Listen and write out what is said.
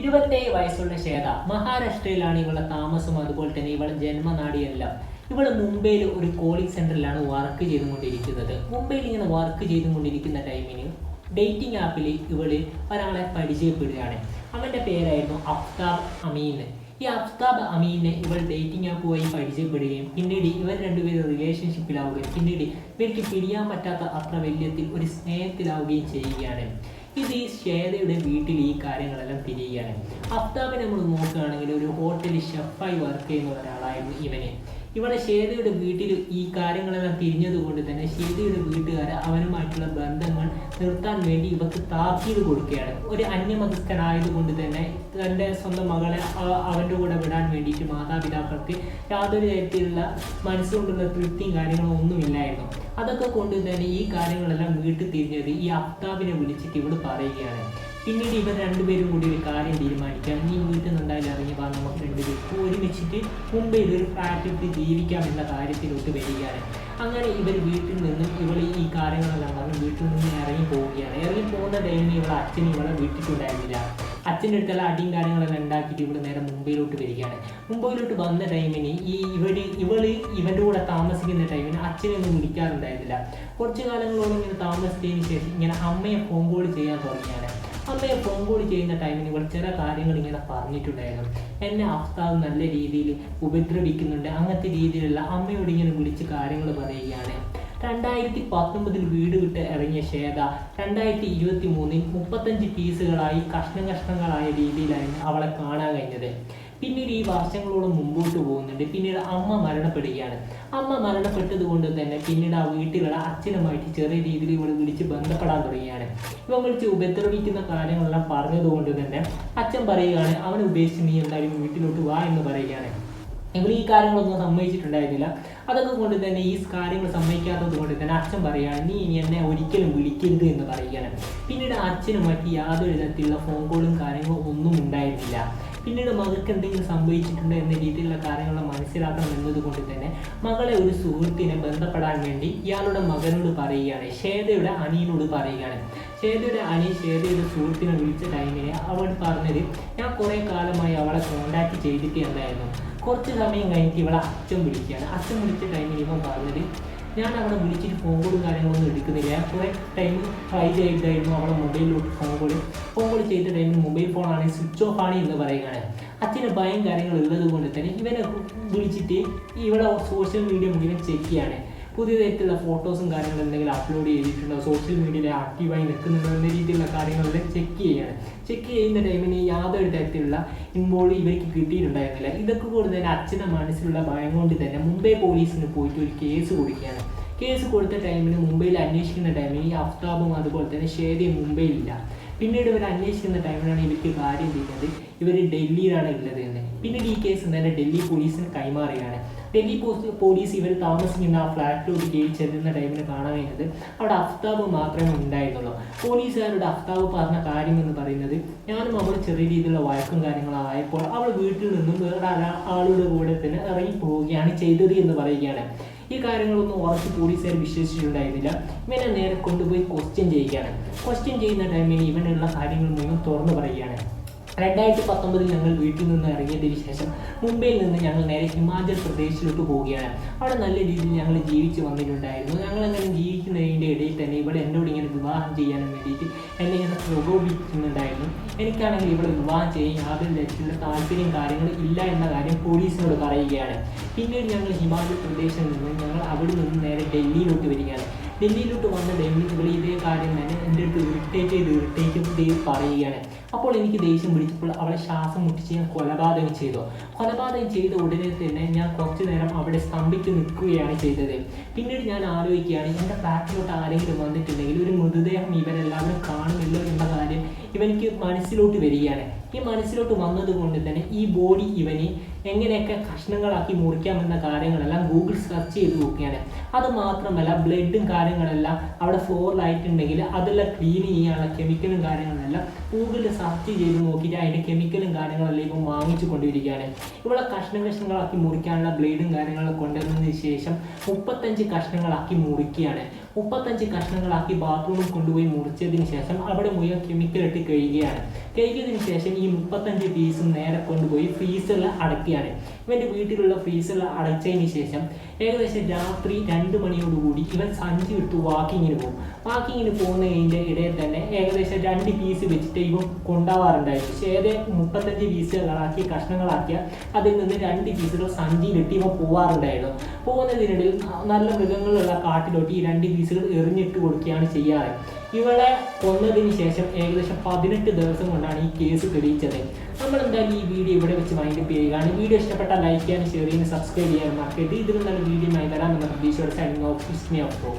ഇരുപത്തേഴ് വയസ്സുള്ള ശ്വേത മഹാരാഷ്ട്രയിലാണ് ഇവളുടെ താമസം. അതുപോലെ തന്നെ ഇവളുടെ ജന്മനാടിയെല്ലാം ഇവൾ മുംബൈയിൽ ഒരു കോളിംഗ് സെന്ററിലാണ് വർക്ക് ചെയ്തുകൊണ്ടിരിക്കുന്നത്. മുംബൈയിൽ ഇങ്ങനെ വർക്ക് ചെയ്തുകൊണ്ടിരിക്കുന്ന ടൈമിന് ഡേറ്റിംഗ് ആപ്പിൽ ഇവൾ ഒരാളെ പരിചയപ്പെടുകയാണ്. അവന്റെ പേരായിരുന്നു അഫ്താബ് അമീൻ. ഈ അഫ്താബ് അമീനെ ഇവൾ ഡേറ്റിംഗ് ആപ്പ് വഴി പരിചയപ്പെടുകയും പിന്നീട് ഇവർ രണ്ടുപേരും റിലേഷൻഷിപ്പിലാവുകയും പിന്നീട് ഇവർക്ക് പിരിയാൻ പറ്റാത്ത അത്ര വലിയത്തിൽ ഒരു സ്നേഹത്തിലാവുകയും ചെയ്യുകയാണ്. ഇത് ഈ ശ്വേതയുടെ വീട്ടിൽ ഈ കാര്യങ്ങളെല്ലാം തിരിയുകയാണ് അഫ്താബിനെ നമ്മൾ നോക്കുകയാണെങ്കിൽ ഒരു ഹോട്ടലിൽ ഷെഫായി വർക്ക് ചെയ്യുന്ന ഒരാളായിരുന്നു ഇവനെ. ഇവിടെ ശ്വേതയുടെ വീട്ടിൽ ഈ കാര്യങ്ങളെല്ലാം തിരിഞ്ഞതുകൊണ്ട് തന്നെ ശ്വേതയുടെ വീട്ടുകാർ അവനുമായിട്ടുള്ള ബന്ധങ്ങൾ നിർത്താൻ വേണ്ടി ഇവക്ക് താക്കീത് കൊടുക്കുകയാണ്. ഒരു അന്യമതസ്ഥനായതുകൊണ്ട് തന്നെ തന്റെ സ്വന്തം മകളെ അവന്റെ കൂടെ വിടാൻ വേണ്ടിയിട്ട് മാതാപിതാക്കൾക്ക് യാതൊരു തരത്തിലുള്ള മനസ്സുകൊണ്ടുള്ള തൃപ്തിയും കാര്യങ്ങളും ഒന്നുമില്ലായിരുന്നു. അതൊക്കെ കൊണ്ട് തന്നെ ഈ കാര്യങ്ങളെല്ലാം വീട്ടിൽ തിരിഞ്ഞത് ഈ അഫ്താബിനെ വിളിച്ചിട്ട് ഇവിടെ പറയുകയാണ്. പിന്നീട് ഇവർ രണ്ടുപേരും കൂടി ഒരു കാര്യം തീരുമാനിക്കാം. നീ വീട്ടിൽ നിന്നുണ്ടായാലും ഇറങ്ങി വാ നമുക്ക് രണ്ടുപേരും ഒരുമിച്ചിട്ട് മുംബൈയിൽ ഒരു ഫ്ലാറ്റ് എടുത്ത് ജീവിക്കാം എന്ന കാര്യത്തിലോട്ട് വരികയാണ്. അങ്ങനെ ഇവർ വീട്ടിൽ നിന്നും ഇവൾ ഈ കാര്യങ്ങളെല്ലാം പറഞ്ഞ് വീട്ടിൽ നിന്ന് ഇറങ്ങി പോവുകയാണ്. ഇറങ്ങി പോകുന്ന ടൈമിൽ ഇവളെ അച്ഛൻ ഇവളെ വീട്ടിട്ടുണ്ടായിരുന്നില്ല അച്ഛന്റെ അടുത്തെല്ലാം അടിയും കാര്യങ്ങളെല്ലാം ഉണ്ടാക്കിയിട്ട് ഇവിടെ നേരെ മുംബൈയിലോട്ട് വരികയാണ്. മുംബൈയിലോട്ട് വന്ന ടൈമിന് ഈ ഇവർ ഇവൾ ഇവന്റെ കൂടെ താമസിക്കുന്ന ടൈമിന് അച്ഛനൊന്നും വിളിക്കാറുണ്ടായിരുന്നില്ല. കുറച്ച് കാലങ്ങളോളം ഇങ്ങനെ താമസിച്ചതിന് ശേഷം ഇങ്ങനെ അമ്മയെ ഫോൺ കോൾ ചെയ്യാൻ തുടങ്ങിയാണ്. അമ്മയെ ഫോൺ കോൾ ചെയ്യുന്ന ടൈമിന് ഇവൾ ചില കാര്യങ്ങൾ ഇങ്ങനെ പറഞ്ഞിട്ടുണ്ടായിരുന്നു. എന്നെ അഫ്താവ് നല്ല രീതിയിൽ ഉപദ്രവിക്കുന്നുണ്ട്. അങ്ങനത്തെ രീതിയിലുള്ള അമ്മയോട് ഇങ്ങനെ വിളിച്ച് കാര്യങ്ങൾ പറയുകയാണ്. രണ്ടായിരത്തി പത്തൊമ്പതിൽ വീട് വിട്ട് ഇറങ്ങിയ ശ്വേത രണ്ടായിരത്തി ഇരുപത്തി മൂന്നിൽ മുപ്പത്തഞ്ച് പീസുകളായി കഷ്ണം കഷ്ണങ്ങളായ രീതിയിലായിരുന്നു അവളെ കാണാൻ കഴിഞ്ഞത്. പിന്നീട് ഈ വർഷങ്ങളോളം മുമ്പോട്ട് പോകുന്നുണ്ട്. പിന്നീട് അമ്മ മരണപ്പെടുകയാണ്. അമ്മ മരണപ്പെട്ടത് കൊണ്ട് തന്നെ പിന്നീട് ആ വീട്ടിലുള്ള അച്ഛനുമായിട്ട് ചെറിയ രീതിയിൽ ഇവൾ വിളിച്ച് ബന്ധപ്പെടാൻ തുടങ്ങിയാണ്. ഇവൻ വിളിച്ച് ഉപദ്രവിക്കുന്ന കാര്യങ്ങളെല്ലാം പറഞ്ഞതുകൊണ്ട് തന്നെ അച്ഛൻ പറയുകയാണ് അവനെ ഉപേക്ഷിച്ച് നീ എന്തായാലും വീട്ടിലോട്ട് വാ എന്ന് പറയുകയാണ്. ഇവൾ ഈ കാര്യങ്ങളൊന്നും സമ്മതിച്ചിട്ടുണ്ടായിരുന്നില്ല. അതൊക്കെ കൊണ്ട് തന്നെ ഈ കാര്യങ്ങൾ സമ്മതിക്കാത്തത് കൊണ്ട് തന്നെ അച്ഛൻ പറയുകയാണ് നീ ഇനി എന്നെ ഒരിക്കലും വിളിക്കരുത് എന്ന് പറയുകയാണ്. പിന്നീട് അച്ഛനും മറ്റ് യാതൊരു വിധത്തിലുള്ള ഫോൺ കോളും കാര്യങ്ങളും ഒന്നും ഉണ്ടായിരുന്നില്ല. പിന്നീട് മകൾക്ക് എന്തെങ്കിലും സംഭവിച്ചിട്ടുണ്ട് എന്ന രീതിയിലുള്ള കാര്യങ്ങൾ മനസ്സിലാക്കണം എന്നതുകൊണ്ട് തന്നെ മകളെ ഒരു സുഹൃത്തിനെ ബന്ധപ്പെടാൻ വേണ്ടി ഇയാളുടെ മകനോട് പറയുകയാണ് ശ്വേതയുടെ അനിയനോട് പറയുകയാണ്. ശ്വേതയുടെ അനി ശ്വേതയുടെ സുഹൃത്തിനെ വിളിച്ച ടൈമിന് അവൾ പറഞ്ഞത് ഞാൻ കുറേ കാലമായി അവളെ കോണ്ടാക്ട് ചെയ്തിട്ട് എന്തായിരുന്നു കുറച്ച് സമയം കഴിഞ്ഞിട്ട് ഇവളെ അച്ഛൻ വിളിക്കുകയാണ്. അച്ഛൻ വിളിച്ച ടൈമിൽ ഇവൻ പറഞ്ഞത് ഞാൻ അവിടെ വിളിച്ചിട്ട് ഫോൺ കോളും കാര്യങ്ങളൊന്നും എടുക്കുന്നില്ല. ഞാൻ കുറേ ടൈം ട്രൈ ചെയ്തായിരുന്നു അവളെ മൊബൈലിലോട്ട് ഫോൺ കോൾ ഫോൺ കോൾ ചെയ്ത ടൈമിൽ മൊബൈൽ ഫോൺ ആണെങ്കിൽ സ്വിച്ച് ഓഫ് ആണ് എന്ന് പറയുകയാണ്. അച്ഛന് ഭയം കാര്യങ്ങൾ ഉള്ളത് കൊണ്ട് തന്നെ ഇവനെ വിളിച്ചിട്ട് ഇവിടെ സോഷ്യൽ മീഡിയ മുഴുവൻ ചെക്ക് ചെയ്യാണ്. പുതിയ തരത്തിലുള്ള ഫോട്ടോസും കാര്യങ്ങളും എന്തെങ്കിലും അപ്ലോഡ് ചെയ്തിട്ടുണ്ടോ? സോഷ്യൽ മീഡിയയിൽ ആക്റ്റീവായി നിൽക്കുന്നുണ്ടോ എന്ന രീതിയിലുള്ള കാര്യങ്ങളെല്ലാം ചെക്ക് ചെയ്യാണ്. ചെക്ക് ചെയ്യുന്ന ടൈമിന് യാതൊരു തരത്തിലുള്ള ഇൻവോൾവ് ഇവർക്ക് കിട്ടിയിട്ടുണ്ടായിരുന്നില്ല. ഇതൊക്കെ കൂടുതൽ തന്നെ അച്ഛന്റെ മനസ്സിലുള്ള ഭയം കൊണ്ട് തന്നെ മുംബൈ പോലീസിന് പോയിട്ട് ഒരു കേസ് കൊടുക്കുകയാണ്. കേസ് കൊടുത്ത ടൈമിന് മുംബൈയിൽ അന്വേഷിക്കുന്ന ടൈമിൽ ഈ അഫ്താബും അതുപോലെ തന്നെ ഷേദയും മുംബൈയിലില്ല. പിന്നീട് ഇവർ അന്വേഷിക്കുന്ന ടൈമിലാണ് ഇവർക്ക് കാര്യം ചെയ്യുന്നത്. ഇവർ ഡൽഹിയിലാണ് ഉള്ളത് എന്ന്. പിന്നീട് ഈ കേസ് തന്നെ ഡൽഹി പോലീസിന് കൈമാറുകയാണ്. ഡൽഹി പോലീസ് ഇവർ താമസിക്കുന്ന ആ ഫ്ലാറ്റിലോട്ട് കയറി ചെല്ലുന്ന ടൈമിൽ കാണാൻ കഴിഞ്ഞത് അവിടെ അഫ്താബ് മാത്രമേ ഉണ്ടായിരുന്നുള്ളൂ. പോലീസുകാരുടെ അഫ്താബ് പറഞ്ഞ കാര്യം എന്ന് പറയുന്നത് ഞാനും അവൾ ചെറിയ രീതിയിലുള്ള വഴക്കും കാര്യങ്ങളും ആയപ്പോൾ അവൾ വീട്ടിൽ നിന്നും വേറെ ആള- ആളുടെ കൂടെ തന്നെ ഇറങ്ങി പോവുകയാണ് ചെയ്തത് എന്ന് പറയുകയാണ്. ഈ കാര്യങ്ങളൊന്നും ഉറച്ച് പോലീസുകാർ വിശ്വസിച്ചിട്ടുണ്ടായിരുന്നില്ല. ഇവനെ നേരെ കൊണ്ടുപോയി ക്വസ്റ്റ്യൻ ചെയ്യുകയാണ് ക്വസ്റ്റ്യൻ ചെയ്യുന്ന ടൈമിൽ ഇവനുള്ള കാര്യങ്ങൾ മുഴുവൻ തുറന്നു പറയുകയാണ്. രണ്ടായിരത്തി പത്തൊമ്പതിൽ ഞങ്ങൾ വീട്ടിൽ നിന്ന് ഇറങ്ങിയതിന് ശേഷം മുംബൈയിൽ നിന്ന് ഞങ്ങൾ നേരെ ഹിമാചൽ പ്രദേശിലോട്ട് പോവുകയാണ്. അവിടെ നല്ല രീതിയിൽ ഞങ്ങൾ ജീവിച്ച് വന്നിട്ടുണ്ടായിരുന്നു. ഞങ്ങൾ അങ്ങനെ ജീവിക്കുന്നതിന്റെ ഇടയിൽ തന്നെ ഇവിടെ എന്നോട് ഇങ്ങനെ വിവാഹം ചെയ്യാനും വേണ്ടിയിട്ട് എന്നെ ഇങ്ങനെ പ്രകോപിക്കുന്നുണ്ടായിരുന്നു എനിക്കാണെങ്കിൽ ഇവിടെ വിവാഹം ചെയ്യാൻ യാതൊരു തരത്തിലുള്ള താല്പര്യം കാര്യങ്ങൾ ഇല്ല എന്ന കാര്യം പോലീസിനോട് പറയുകയാണ്. പിന്നീട് ഞങ്ങൾ ഹിമാചൽ പ്രദേശിൽ നിന്ന് ഞങ്ങൾ അവിടെ നിന്ന് നേരെ ഡൽഹിയിലോട്ട് വരികയാണ്. ഡൽഹിയിലോട്ട് വന്ന ഡൽഹി ഇവിടെ ഇതേ കാര്യം തന്നെ എന്റെ അടുത്ത് ഇറിറ്റേറ്റ് ചെയ്ത് ഇറിറ്റേറ്റ് ചെയ്ത് പറയുകയാണ്. അപ്പോൾ എനിക്ക് ദേഷ്യം പിടിച്ചപ്പോൾ അവളെ ശ്വാസം മുട്ടിച്ച് ഞാൻ കൊലപാതകം ചെയ്തു. കൊലപാതകം ചെയ്ത ഉടനെ തന്നെ ഞാൻ കുറച്ചു നേരം അവിടെ സ്തംഭിച്ച് നിൽക്കുകയാണ് ചെയ്തത്. പിന്നീട് ഞാൻ ആലോചിക്കുകയാണ് എന്റെ ഫ്ലാറ്റിലോട്ട് ആരെങ്കിലും വന്നിട്ടുണ്ടെങ്കിൽ ഒരു മൃതദേഹം ഇവരെല്ലാവരും കാണുമല്ലോ എന്ന കാര്യം ഇവനിക്ക് മനസ്സിലോട്ട് വരികയാണ്. ഈ മനസ്സിലോട്ട് വന്നത് കൊണ്ട് തന്നെ ഈ ബോഡി ഇവന് എങ്ങനെയൊക്കെ കഷ്ണങ്ങളാക്കി മുറിക്കാമെന്ന കാര്യങ്ങളെല്ലാം ഗൂഗിൾ സെർച്ച് ചെയ്ത് നോക്കുകയാണ് അത് മാത്രമല്ല ബ്ലഡും കാര്യങ്ങളെല്ലാം അവിടെ ഫ്ലോറിലായിട്ടുണ്ടെങ്കിൽ അതെല്ലാം ക്ലീൻ ചെയ്യാനുള്ള കെമിക്കലും കാര്യങ്ങളെല്ലാം ഗൂഗിൾ സെർച്ച് ചെയ്ത് നോക്കിയിട്ട് അതിന്റെ കെമിക്കലും കാര്യങ്ങളെല്ലാം ഇപ്പം വാങ്ങിച്ചു കൊണ്ടിരിക്കുകയാണ്. ഇവിടെ കഷ്ണം കഷ്ണങ്ങളാക്കി മുറിക്കാനുള്ള ബ്ലേഡും കാര്യങ്ങളും കൊണ്ടുവന്നതിന് ശേഷം മുപ്പത്തഞ്ച് കഷ്ണങ്ങളാക്കി മുറിക്കുകയാണ്. മുപ്പത്തഞ്ച് കഷ്ണങ്ങളാക്കി ബാത്റൂമിൽ കൊണ്ടുപോയി മുറിച്ചതിന് ശേഷം അവിടെ മുഴുവൻ കെമിക്കൽ ഇട്ട് കഴുകുകയാണ്. ശേഷം ഈ മുപ്പത്തഞ്ച് പീസും നേരെ കൊണ്ടുപോയി ഫ്രീസറിൽ at it. ഇവന്റെ വീട്ടിലുള്ള ഫ്രീസറിൽ അടച്ചതിന് ശേഷം ഏകദേശം രാത്രി രണ്ട് മണിയോടുകൂടി ഇവൻ സഞ്ചി എടുത്ത് വാക്കിങ്ങിന് പോകും. വാക്കിങ്ങിന് പോകുന്നതിന്റെ ഇടയിൽ തന്നെ ഏകദേശം രണ്ട് പീസ് വെച്ചിട്ട് ഇവൻ കൊണ്ടാവാറുണ്ടായിരുന്നു പക്ഷേ ഏത് മുപ്പത്തഞ്ച് പീസുകളാക്കി കഷ്ണങ്ങളാക്കിയ അതിൽ നിന്ന് രണ്ട് പീസുകൾ സഞ്ചിയിലിട്ട് ഇവ പോവാറുണ്ടായിരുന്നു. പോകുന്നതിനിടയിൽ നല്ല മൃഗങ്ങളുള്ള കാട്ടിലോട്ട് ഈ രണ്ട് പീസുകൾ എറിഞ്ഞിട്ട് കൊടുക്കുകയാണ് ചെയ്യാറ്. ഇവളെ കൊന്നതിന് ശേഷം ഏകദേശം പതിനെട്ട് ദിവസം കൊണ്ടാണ് ഈ കേസ് തെളിയിച്ചത്. നമ്മൾ എന്തായാലും ഈ വീഡിയോ ഇവിടെ വെച്ച് വാങ്ങിയിട്ട് ചെയ്യുകയാണ്. വീഡിയോ करना लाइक किया शेयरिंग सब्सक्राइब किया मार्केट इधर वीडियो में इधर नंबर बीस और साइड में ऑफिस में आपको